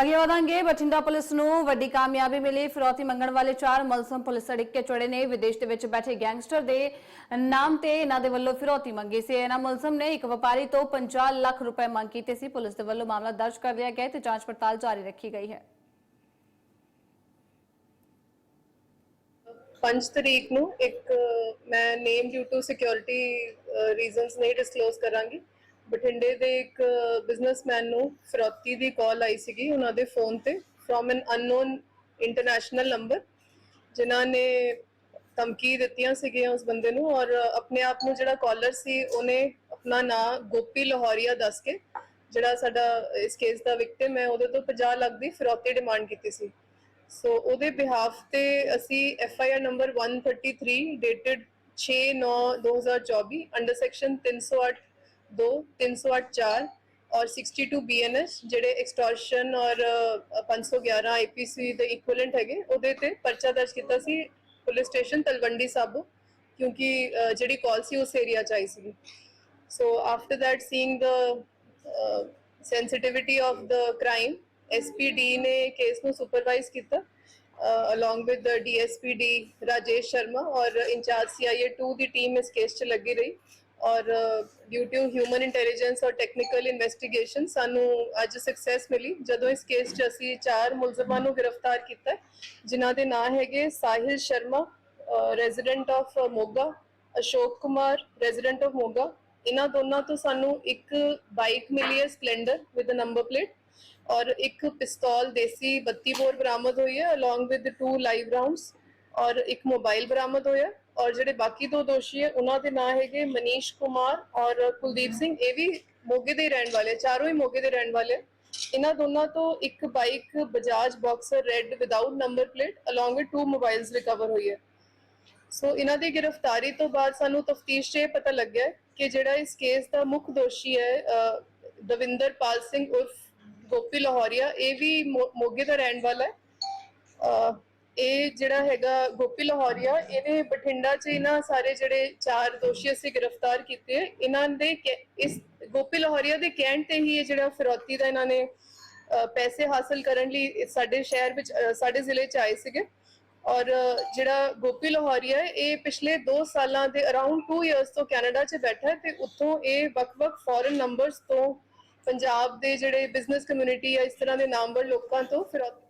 ਅੱਗੇ ਵਧਾਂਗੇ ਬਠਿੰਡਾ ਪੁਲਿਸ ਨੂੰ ਵੱਡੀ ਕਾਮਯਾਬੀ ਮਿਲੀ। ਫਿਰੌਤੀ ਮੰਗਣ ਵਾਲੇ ਚਾਰ ਮਲਸਮ ਪੁਲਿਸ ਅੜਿੱਕੇ ਚੋੜੇ ਨੇ। ਵਿਦੇਸ਼ ਦੇ ਵਿੱਚ ਬੈਠੇ ਗੈਂਗਸਟਰ ਦੇ ਨਾਮ ਤੇ ਇਹਨਾਂ ਦੇ ਵੱਲੋਂ ਫਿਰੌਤੀ ਮੰਗੀ ਸੀ। ਇਹਨਾਂ ਮਲਸਮ ਨੇ ਇੱਕ ਵਪਾਰੀ ਤੋਂ 50 ਲੱਖ ਰੁਪਏ ਮੰਗ ਕੀਤੇ ਸੀ। ਪੁਲਿਸ ਦੇ ਵੱਲੋਂ ਮਾਮਲਾ ਦਰਜ ਕਰ ਲਿਆ ਗਿਆ ਤੇ ਜਾਂਚ ਪੜਤਾਲ ਜਾਰੀ ਰੱਖੀ ਗਈ ਹੈ। 5 ਤਰੀਕ ਨੂੰ ਇੱਕ, ਮੈਂ name due to security reasons ਨਹੀਂ ਡਿਸਕਲੋਜ਼ ਕਰਾਂਗੀ। ਬਠਿੰਡੇ ਦੇ ਇੱਕ ਬਿਜ਼ਨਸਮੈਨ ਨੂੰ ਫਰੋਤੀ ਦੀ ਕਾਲ ਆਈ ਸੀਗੀ ਉਹਨਾਂ ਦੇ ਫੋਨ ਤੇ from an unknown international number ਜਿਨ੍ਹਾਂ ਨੇ ਧਮਕੀ ਦਿੱਤੀਆਂ ਸੀਗੀਆਂ ਉਸ ਬੰਦੇ ਨੂੰ ਔਰ ਆਪਣੇ ਆਪ ਨੂੰ ਜਿਹੜਾ ਕਾਲਰ ਸੀ ਉਹਨੇ ਆਪਣਾ ਨਾਂ ਗੋਪੀ ਲਾਹੌਰੀਆ ਦੱਸ ਕੇ ਜਿਹੜਾ ਸਾਡਾ ਇਸ ਕੇਸ ਦਾ ਵਿਕਟਿਮ ਹੈ ਉਹਦੇ ਤੋਂ 50 ਲੱਖ ਦੀ ਫਿਰੌਤੀ ਡਿਮਾਂਡ ਕੀਤੀ ਸੀ। ਸੋ ਉਹਦੇ ਬਿਹਾਫ ਤੇ ਅਸੀਂ F I R number 133 dated 6/9/2024 under section 308 2 308 4 ਔਰ 62 ਬੀਐਨਐਸ ਜਿਹੜੇ ਐਕਸਟੋਰਸ਼ਨ ਔਰ ਅ, 511 ਆਈਪੀਸੀ ਦੇ ਇਕੁਇਵਲੈਂਟ ਹੈਗੇ ਉਹਦੇ ਤੇ ਪਰਚਾ ਦਰਜ ਕੀਤਾ ਸੀ ਪੁਲਿਸ ਸਟੇਸ਼ਨ ਤਲਵੰਡੀ ਸਾਬੋ ਕਿਉਂਕਿ ਜਿਹੜੀ ਕਾਲ ਸੀ ਉਸ ਏਰੀਆ ਚ ਆਈ ਸੀ। So after that, seeing the uh, sensitivity of the crime, SPD ਨੇ ਕੇਸ ਨੂੰ ਸੁਪਰਵਾਈਜ਼ ਕੀਤਾ uh, along with the DSPD Rajesh Sharma ਔਰ ਇੰਚਾਰਜ CIA 2 ਦੀ ਟੀਮ ਇਸ ਕੇਸ 'ਚ ਲੱਗੀ ਰਹੀ। ਔਰ ਡਿਊ ਟੂ ਹਿਊਮਨ ਇੰਟੈਲੀਜੈਂਸ ਔਰ ਟੈਕਨੀਕਲ ਇਨਵੈਸਟੀਗੇਸ਼ਨ ਸਾਨੂੰ ਅੱਜ ਸਕਸੈਸ ਮਿਲੀ। ਜਦੋਂ ਇਸ ਕੇਸ 'ਚ ਅਸੀਂ ਚਾਰ ਮੁਲਜ਼ਮਾਂ ਨੂੰ ਗ੍ਰਿਫਤਾਰ ਕੀਤਾ ਹੈ, ਜਿਨ੍ਹਾਂ ਦੇ ਨਾਂ ਹੈਗੇ Sahil Sharma resident of Moga Ashok Kumar resident of Moga. ਇਹਨਾਂ ਦੋਨਾਂ ਤੋਂ ਸਾਨੂੰ ਇੱਕ ਬਾਈਕ ਮਿਲੀ ਹੈ Splendor with a number plate ਔਰ ਇੱਕ ਪਿਸਤੌਲ ਦੇਸੀ 32 ਬੋਰ ਬਰਾਮਦ ਹੋਈ ਹੈ along with two live rounds ਔਰ ਇੱਕ ਮੋਬਾਈਲ ਬਰਾਮਦ ਹੋਇਆ ਔਰ ਜਿਹੜੇ ਬਾਕੀ ਦੋ ਦੋਸ਼ੀ ਹੈ, ਉਹਨਾਂ ਦੇ ਨਾਂ ਹੈਗੇ ਮਨੀਸ਼ ਕੁਮਾਰ ਔਰ ਕੁਲਦੀਪ ਸਿੰਘ। ਇਹ ਵੀ ਮੋਗੇ ਦੇ ਹੀ ਰਹਿਣ ਵਾਲੇ, ਚਾਰੋਂ ਹੀ ਮੋਗੇ ਦੇ ਰਹਿਣ ਵਾਲੇ। ਇਹਨਾਂ ਦੋਨਾਂ ਤੋਂ ਇੱਕ bike Bajaj Boxer red without number plate along with two mobiles recover ਹੋਈ ਹੈ। ਸੋ ਇਹਨਾਂ ਦੀ ਗ੍ਰਿਫਤਾਰੀ ਤੋਂ ਬਾਅਦ ਸਾਨੂੰ ਤਫਤੀਸ਼ 'ਚ ਇਹ ਪਤਾ ਲੱਗਿਆ ਕਿ ਜਿਹੜਾ ਇਸ ਕੇਸ ਦਾ ਮੁੱਖ ਦੋਸ਼ੀ ਹੈ ਦਵਿੰਦਰ ਪਾਲ ਸਿੰਘ ਉਰਫ ਗੋਪੀ ਲਾਹੌਰੀਆ, ਇਹ ਵੀ ਮੋ- ਮੋਗੇ ਦਾ ਰਹਿਣ ਵਾਲਾ ਹੈ। ਇਹ ਜਿਹੜਾ ਹੈਗਾ ਗੋਪੀ ਲਾਹੌਰੀਆ, ਇਹਨੇ ਬਠਿੰਡਾ 'ਚ ਇਹਨਾਂ ਸਾਰੇ ਜਿਹੜੇ ਚਾਰ ਦੋਸ਼ੀ ਅਸੀਂ ਗ੍ਰਿਫਤਾਰ ਕੀਤੇ ਇਹਨਾਂ ਦੇ ਕਹਿ- ਇਸ ਗੋਪੀ ਲਾਹੌਰੀਆ ਦੇ ਕਹਿਣ ਤੇ ਹੀ ਇਹ ਜਿਹੜਾ ਫਿਰੌਤੀ ਦਾ ਇਹਨਾਂ ਨੇ ਪੈਸੇ ਹਾਸਲ ਕਰਨ ਲਈ ਸਾਡੇ ਸ਼ਹਿਰ ਵਿੱਚ ਸਾਡੇ ਜ਼ਿਲ੍ਹੇ 'ਚ ਆਏ ਸੀਗੇ। ਔਰ ਜਿਹੜਾ ਗੋਪੀ ਲਾਹੌਰੀਆ ਇਹ ਪਿਛਲੇ 2 ਸਾਲਾਂ ਦੇ ਅਰਾਊਂਡ 2 ਇਅਰਸ ਤੋਂ ਕੈਨੇਡਾ 'ਚ ਬੈਠਾ ਹੈ ਤੇ ਉੱਥੋਂ ਇਹ ਵੱਖ-ਵੱਖ ਫੋਰਨ ਨੰਬਰਸ ਤੋਂ ਪੰਜਾਬ ਦੇ ਜਿਹੜੇ ਬਿਜ਼ਨਸ ਕਮਿਊਨਿਟੀ ਜਾਂ ਇਸ ਤਰ੍ਹਾਂ ਦੇ ਨਾਮਵਰ ਲੋਕਾਂ ਤੋਂ ਫਿਰੌਤੀ